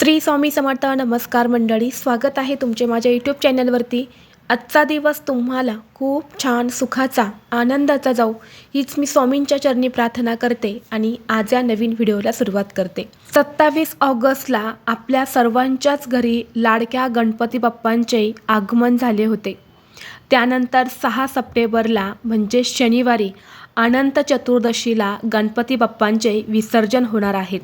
श्री स्वामी समर्थ नमस्कार मंडळी स्वागत आहे तुमचे माझ्या यूट्यूब चॅनलवरती आजचा दिवस तुम्हाला खूप छान सुखाचा आनंदाचा जाऊ हीच मी स्वामींच्या चरणी प्रार्थना करते आणि आज या नवीन व्हिडिओला सुरुवात करते. सत्तावीस ऑगस्टला आपल्या सर्वांच्याच घरी लाडक्या गणपती बाप्पांचे आगमन झाले होते. त्यानंतर सहा सप्टेंबरला म्हणजे शनिवारी अनंत चतुर्दशीला गणपती बाप्पांचे विसर्जन होणार आहेत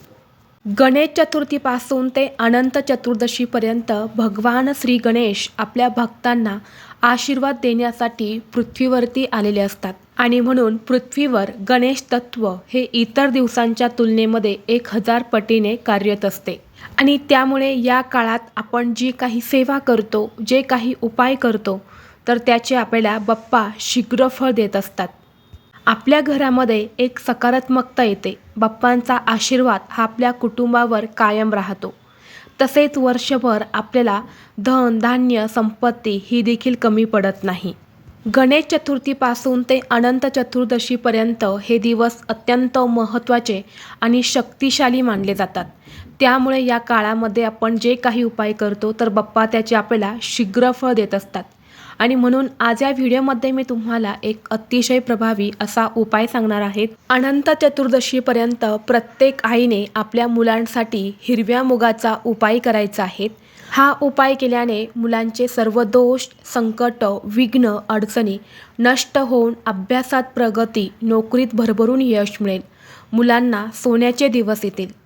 गणेश चतुर्थीपासून ते अनंत चतुर्दशीपर्यंत भगवान श्री गणेश आपल्या भक्तांना आशीर्वाद देण्यासाठी पृथ्वीवरती आलेले असतात. आणि म्हणून पृथ्वीवर गणेश तत्व हे इतर दिवसांच्या तुलनेमध्ये एक हजार पटीने कार्यरत असते. आणि त्यामुळे या काळात आपण जी काही सेवा करतो जे काही उपाय करतो तर त्याचे आपल्याला बाप्पा शीघ्र फळ देत असतात. आपल्या घरामध्ये एक सकारात्मकता येते. बाप्पांचा आशीर्वाद हा आपल्या कुटुंबावर कायम राहतो. तसेच वर्षभर आपल्याला धन धान्य संपत्ती ही देखील कमी पडत नाही. गणेश चतुर्थीपासून ते अनंत चतुर्दशीपर्यंत हे दिवस अत्यंत महत्त्वाचे आणि शक्तिशाली मानले जातात. त्यामुळे या काळामध्ये आपण जे काही उपाय करतो तर बाप्पा त्याचे आपल्याला शीघ्र फळ देत असतात. आणि म्हणून आज या व्हिडिओमध्ये मी तुम्हाला एक अतिशय प्रभावी असा उपाय सांगणार आहे अनंत चतुर्दशीपर्यंत प्रत्येक आईने आपल्या मुलांसाठी हिरव्या मुगाचा उपाय करायचा आहे. हा उपाय केल्याने मुलांचे सर्व दोष संकट विघ्न अडचणी नष्ट होऊन अभ्यासात प्रगती नोकरीत भरभरून यश मिळेल. मुलांना सोन्याचे दिवस येतील.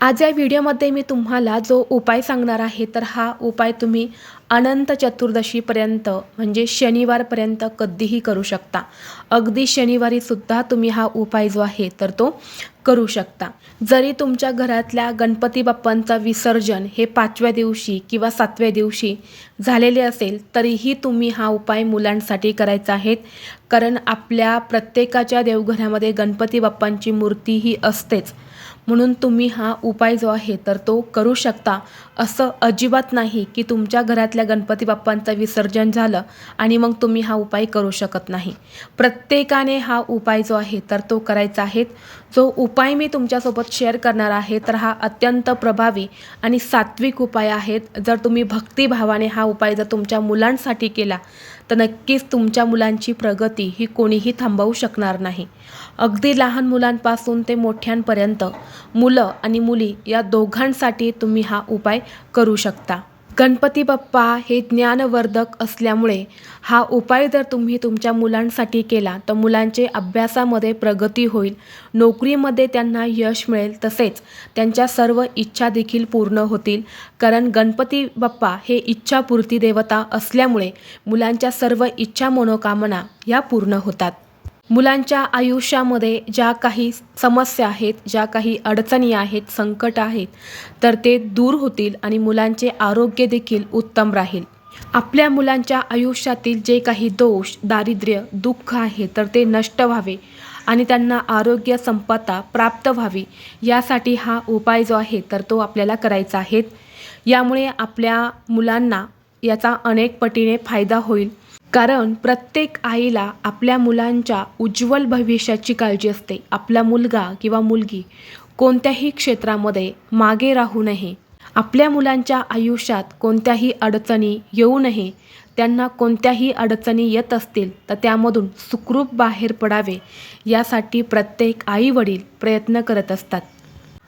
आज या व्हिडिओमध्ये मी तुम्हाला जो उपाय सांगणार आहे तर हा उपाय तुम्ही अनंत चतुर्दशीपर्यंत म्हणजे शनिवारपर्यंत कधीही करू शकता. अगदी शनिवारीसुद्धा तुम्ही हा उपाय जो आहे तर तो करू शकता. जरी तुमच्या घरातल्या गणपती बाप्पांचा विसर्जन हे पाचव्या दिवशी किंवा सातव्या दिवशी झालेले असेल तरीही तुम्ही हा उपाय मुलांसाठी करायचा आहे. कारण आपल्या प्रत्येकाच्या देवघरामध्ये गणपती बाप्पांची मूर्ती ही असतेच. म्हणून तुम्ही हा उपाय जो आहे तर तो करू शकता. असं अजिबात नाही की तुमच्या घरातल्या गणपती बाप्पांचं विसर्जन झालं आणि मग तुम्ही हा उपाय करू शकत नाही. प्रत्येकाने हा उपाय जो आहे तर तो करायचा आहे. जो उपाय मी तुमच्यासोबत शेअर करणार आहे तर हा अत्यंत प्रभावी आणि सात्विक उपाय आहेत. जर तुम्ही भक्तिभावाने हा उपाय जर तुमच्या मुलांसाठी केला तर नक्कीच तुमच्या मुलांची प्रगती ही कोणीही थांबवू शकणार नाही. अगदी लहान मुलांपासून ते मोठ्यांपर्यंत मुलं आणि मुली या दोघांसाठी तुम्ही हा उपाय करू शकता. गणपती बाप्पा हे ज्ञानवर्धक असल्यामुळे हा उपाय जर तुम्ही तुमच्या मुलांसाठी केला तर मुलांचे अभ्यासामध्ये प्रगती होईल नोकरीमध्ये त्यांना यश मिळेल तसेच त्यांच्या सर्व इच्छा देखील पूर्ण होतील. कारण गणपती बाप्पा हे इच्छापूर्ती देवता असल्यामुळे मुलांच्या सर्व इच्छा मनोकामना या पूर्ण होतात. मुलांच्या आयुष्यामध्ये ज्या काही समस्या आहेत ज्या काही अडचणी आहेत संकट आहेत तर ते दूर होतील आणि मुलांचे आरोग्य देखील उत्तम राहील. आपल्या मुलांच्या आयुष्यातील जे काही दोष दारिद्र्य दुःख आहे तर ते नष्ट व्हावे आणि त्यांना आरोग्य संपदा प्राप्त व्हावी. यासाठी हा उपाय जो आहे तर तो आपल्याला करायचा आहे. यामुळे आपल्या मुलांना याचा अनेक पटीने फायदा होईल. कारण प्रत्येक आईला आपल्या मुलांच्या उज्ज्वल भविष्याची काळजी असते. आपला मुलगा किंवा मुलगी कोणत्याही क्षेत्रामध्ये मागे राहू नये. आपल्या मुलांच्या आयुष्यात कोणत्याही अडचणी येऊ नये. त्यांना कोणत्याही अडचणी येत असतील तर त्यामधून सुखरूप बाहेर पडावे यासाठी प्रत्येक आई वडील प्रयत्न करत असतात.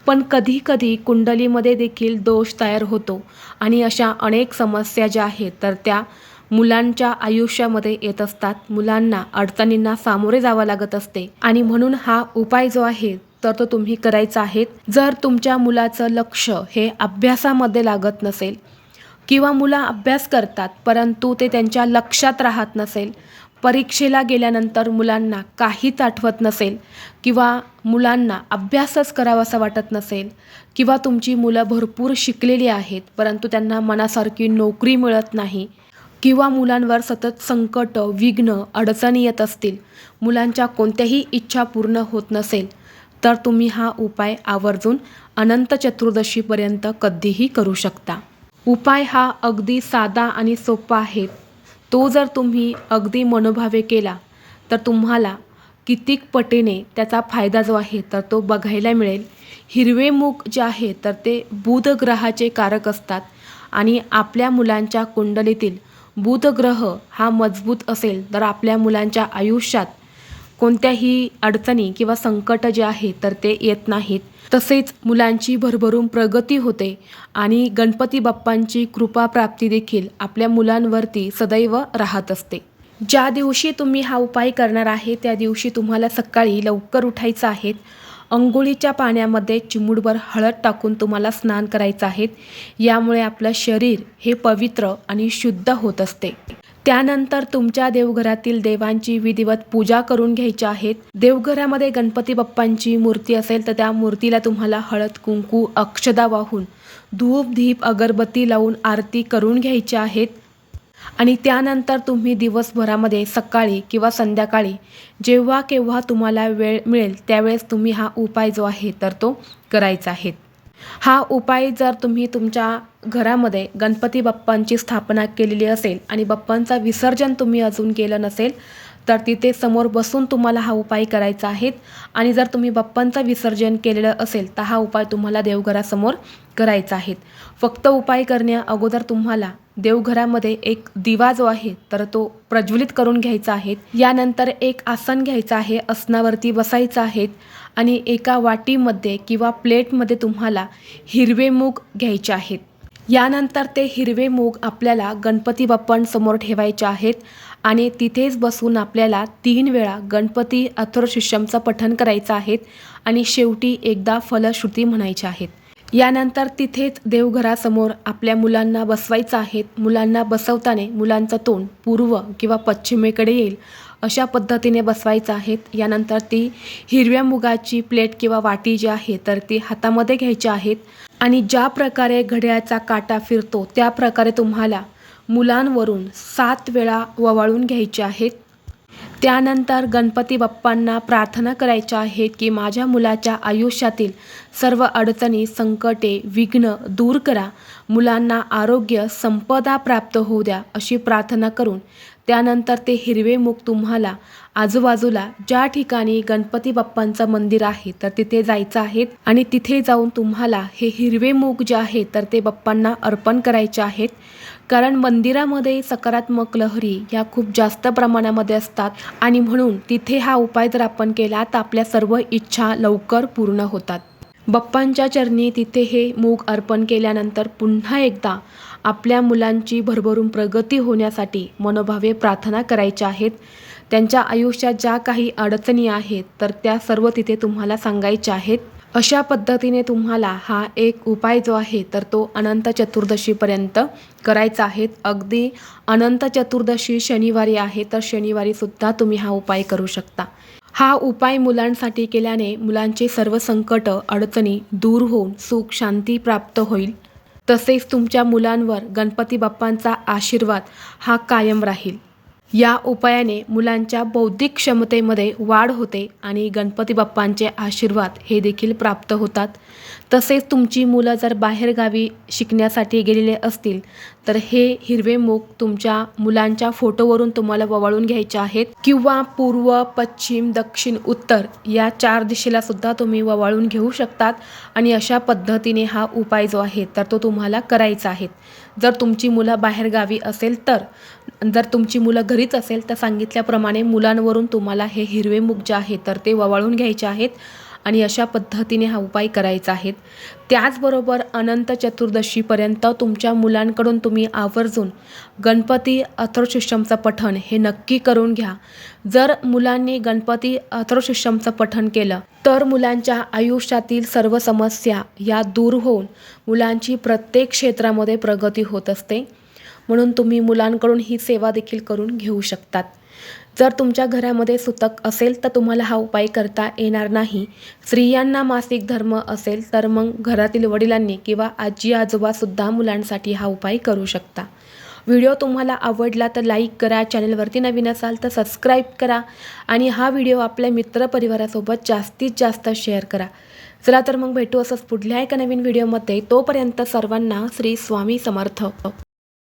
पण कधीकधी कुंडलीमध्ये देखील दोष तयार होतो आणि अशा अनेक समस्या ज्या आहेत तर त्या मुलांच्या आयुष्यामध्ये येत असतात. मुलांना अडचणींना सामोरे जावं लागत असते. आणि म्हणून हा उपाय जो आहे तर तो तुम्ही करायचा आहे. जर तुमच्या मुलाचं लक्ष हे अभ्यासामध्ये लागत नसेल किंवा मुलं अभ्यास करतात परंतु ते त्यांच्या लक्षात राहत नसेल परीक्षेला गेल्यानंतर मुलांना काहीच आठवत नसेल किंवा मुलांना अभ्यासच करावासा वाटत नसेल किंवा तुमची मुलं भरपूर शिकलेली आहेत परंतु त्यांना मनासारखी नोकरी मिळत नाही किंवा मुलांवर सतत संकट विघ्न अडचणी येत असतील मुलांच्या कोणत्याही इच्छा पूर्ण होत नसेल तर तुम्ही हा उपाय आवर्जून अनंत चतुर्दशीपर्यंत कधीही करू शकता. उपाय हा अगदी साधा आणि सोपा आहे. तो जर तुम्ही अगदी मनोभावे केला तर तुम्हाला कितीक पटीने त्याचा फायदा जो आहे तर तो बघायला मिळेल. हिरवे मूग जे आहे तर ते बुध ग्रहाचे कारक असतात आणि आपल्या मुलांच्या कुंडलीतील बुधग्रह हा मजबूत असेल तर आपल्या मुलांच्या आयुष्यात कोणत्याही अडचणी किंवा संकट जे आहे तर ते येत नाहीत. तसेच मुलांची भरभरून प्रगती होते आणि गणपती बाप्पांची कृपा प्राप्ती देखील आपल्या मुलांवरती सदैव राहत असते. ज्या दिवशी तुम्ही हा उपाय करणार आहे त्या दिवशी तुम्हाला सकाळी लवकर उठायचं आहे. अंघोळीच्या पाण्यामध्ये चिमूटभर हळद टाकून तुम्हाला स्नान करायचं आहे. यामुळे आपलं शरीर हे पवित्र आणि शुद्ध होत असते. त्यानंतर तुमच्या देवघरातील देवांची विधिवत पूजा करून घ्यायची आहेत देवघरामध्ये गणपती बाप्पांची मूर्ती असेल तर त्या मूर्तीला तुम्हाला हळद कुंकू अक्षदा वाहून धूप धीप अगरबत्ती लावून आरती करून घ्यायची आहेत. आणि त्यानंतर तुम्ही दिवसभरामध्ये सकाळी किंवा संध्याकाळी जेव्हा केव्हा तुम्हाला वेळ मिळेल त्यावेळेस तुम्ही हा उपाय जो आहे तर तो करायचा आहे. हा उपाय जर तुम्ही तुमच्या घरामध्ये गणपती बाप्पांची स्थापना केलेली असेल आणि बाप्पांचा विसर्जन तुम्ही अजून केलं नसेल तर तिथे समोर बसून तुम्हाला हा उपाय करायचा आहे आणि जर तुम्ही बाप्पांचं विसर्जन केलेलं असेल तर हा उपाय तुम्हाला देवघरासमोर करायचा आहे. फक्त उपाय करण्या अगोदर तुम्हाला देवघरामध्ये एक दिवा जो आहे तर तो प्रज्वलित करून घ्यायचा आहे. यानंतर एक आसन घ्यायचं आहे आसनावरती बसायचं आहे आणि एका वाटीमध्ये किंवा प्लेटमध्ये तुम्हाला हिरवे मूग घ्यायचे आहेत. यानंतर ते हिरवे मूग आपल्याला गणपती बाप्पांसमोर ठेवायचे आहेत आणि तिथेच बसून आपल्याला तीन वेळा गणपती अथर्वशिष्यमचं पठण करायचं आहे आणि शेवटी एकदा फलश्रुती म्हणायच्या आहेत. यानंतर तिथेच देवघरासमोर आपल्या मुलांना बसवायचं आहेत. मुलांना बसवताना मुलांचं तोंड पूर्व किंवा पश्चिमेकडे येईल अशा पद्धतीने बसवायचं आहेत. यानंतर ती हिरव्या मुगाची प्लेट किंवा वाटी जी आहे तर ती हातामध्ये घ्यायची आहेत. आणि ज्या प्रकारे घड्याळाचा काटा फिरतो त्या प्रकारे तुम्हाला मुलांवरून सात वेळा ववाळून घ्यायचे आहेत. त्यानंतर गणपती बाप्पांना प्रार्थना करायच्या आहेत की माझ्या मुलाच्या आयुष्यातील सर्व अडचणी संकटे विघ्न दूर करा. मुलांना आरोग्य संपदा प्राप्त होऊ द्या अशी प्रार्थना करून त्यानंतर ते हिरवे मुख तुम्हाला आजूबाजूला ज्या ठिकाणी गणपती बाप्पांचं मंदिर आहे तर तिथे जायचं आहे आणि तिथे जाऊन तुम्हाला हे हिरवे मूग जे आहे तर ते बाप्पांना अर्पण करायचे आहेत. कारण मंदिरामध्ये सकारात्मक लहरी ह्या खूप जास्त प्रमाणामध्ये असतात आणि म्हणून तिथे हा उपाय जर आपण केला तर आपल्या सर्व इच्छा लवकर पूर्ण होतात. बाप्पांच्या चरणी तिथे हे मूग अर्पण केल्यानंतर पुन्हा एकदा आपल्या मुलांची भरभरून प्रगती होण्यासाठी मनोभावे प्रार्थना करायच्या आहेत. त्यांच्या आयुष्यात ज्या काही अडचणी आहेत तर त्या सर्व तिथे तुम्हाला सांगायच्या आहेत. अशा पद्धतीने तुम्हाला हा एक उपाय जो आहे तर तो अनंत चतुर्दशीपर्यंत करायचा आहे. अगदी अनंत चतुर्दशी शनिवारी आहे तर शनिवारीसुद्धा तुम्ही हा उपाय करू शकता. हा उपाय मुलांसाठी केल्याने मुलांचे सर्व संकट अडचणी दूर होऊन सुख शांती प्राप्त होईल. तसेच तुमच्या मुलांवर गणपती बाप्पांचा आशीर्वाद हा कायम राहील. या उपायाने मुलांच्या बौद्धिक क्षमतेमध्ये वाढ होते आणि गणपती बाप्पांचे आशीर्वाद हे देखील प्राप्त होतात. तसेच तुमची मुलं जर बाहेरगावी शिकण्यासाठी गेलेले असतील तर हे हिरवे मूग तुमच्या मुलांच्या फोटोवरून तुम्हाला ववाळून घ्यायचे आहेत. किंवा पूर्व पश्चिम दक्षिण उत्तर या चार दिशेला सुद्धा तुम्ही ववाळून घेऊ शकतात. आणि अशा पद्धतीने हा उपाय जो आहे तर तो तुम्हाला करायचा आहे. जर तुमची मुलं बाहेरगावी असेल तर जर तुमची मुलं घरीच असेल तर सांगितल्याप्रमाणे मुलांवरून तुम्हाला हे हिरवे मूग जे आहे तर ते ववाळून घ्यायचे आहेत. आणि अशा पद्धतीने हा उपाय करायचा आहे त्याचबरोबर अनंत चतुर्दशीपर्यंत तुमच्या मुलांकडून तुम्ही आवर्जून गणपती अथर्वशिष्यमचं पठण हे नक्की करून घ्या. जर मुलांनी गणपती अथर्वशिष्यमचं पठण केलं तर मुलांच्या आयुष्यातील सर्व समस्या या दूर होऊन मुलांची प्रत्येक क्षेत्रामध्ये प्रगती होत असते. म्हणून तुम्ही मुलांकडून ही सेवा देखील करून घेऊ शकतात. जर तुमच्या घरामध्ये सुतक असेल तर तुम्हाला हा उपाय करता येणार नाही. स्त्रियांना मासिक धर्म असेल तर मग घरातील वडिलांनी किंवा आजी आजोबासुद्धा मुलांसाठी हा उपाय करू शकता. व्हिडिओ तुम्हाला आवडला तर लाईक करा चॅनलवरती नवीन असाल तर सबस्क्राईब करा आणि हा व्हिडिओ आपल्या मित्रपरिवारासोबत जास्तीत जास्त शेअर करा. चला तर मग भेटू असंच पुढल्या एका नवीन व्हिडिओमध्ये. तोपर्यंत सर्वांना श्री स्वामी समर्थ.